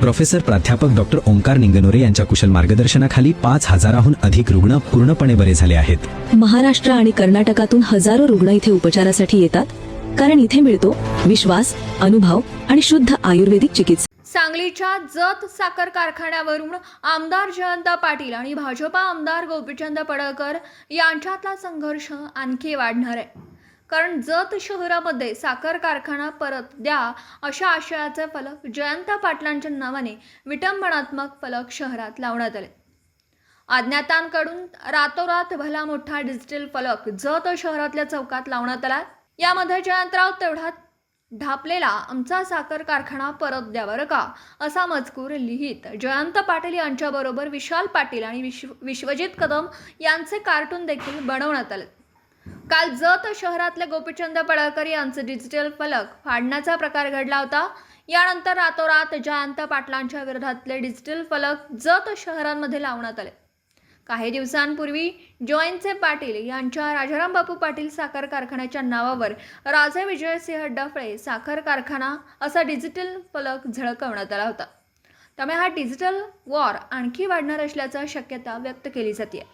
Professor प्राध्यापक doctor Omkar Ningnore यांच्या कुशल मार्गदर्शनाखाली पाच हजाराहून अधिक रुग्ण पूर्णपणे बरे झाले आहेत. महाराष्ट्र आणि कर्नाटकातून हजारो रुग्ण इथे उपचारासाठी येतात. कारण इथे मिळतो विश्वास अनुभव आणि शुद्ध आयुर्वेदिक चिकित्सा. सांगलीच्या जत साखर कारखान्यावरून आमदार जयंत पाटील आणि भाजपा आमदार गोपीचंद पडळकर यांच्यातला संघर्ष आणखी वाढणार आहे. कारण जत शहरामध्ये साखर कारखाना परत द्या अशा आशयाचे फलक जयंत पाटलांच्या नावाने विटंबनात्मक फलक शहरात लावण्यात आले. अज्ञातांकडून रातोरात भला मोठा डिजिटल फलक जत शहरातल्या चौकात लावण्यात आला. यामध्ये जयंतराव तेवढा ढापलेला आमचा साखर कारखाना परत द्या बरं का? असा मजकूर लिहित जयंत पाटील यांच्याबरोबर विशाल पाटील आणि विश्व विश्वजित कदम यांचे कार्टून देखील बनवण्यात आले. काल जत शहरातले गोपीचंद पडळकर यांचे डिजिटल फलक फाडण्याचा प्रकार घडला होता. यानंतर रातोरात जयंत पाटलांच्या विरोधातले डिजिटल फलक जत शहरांमध्ये लावण्यात आले. काही दिवसांपूर्वी जॉयनचे पाटील यांच्या राजाराम बापू पाटील साखर कारखान्याच्या नावावर राजे विजयसिंह डफळे साखर कारखाना असा डिजिटल फलक झळकवण्यात आला होता. त्यामुळे हा डिजिटल वॉर आणखी वाढणार असल्याचा शक्यता व्यक्त केली जाते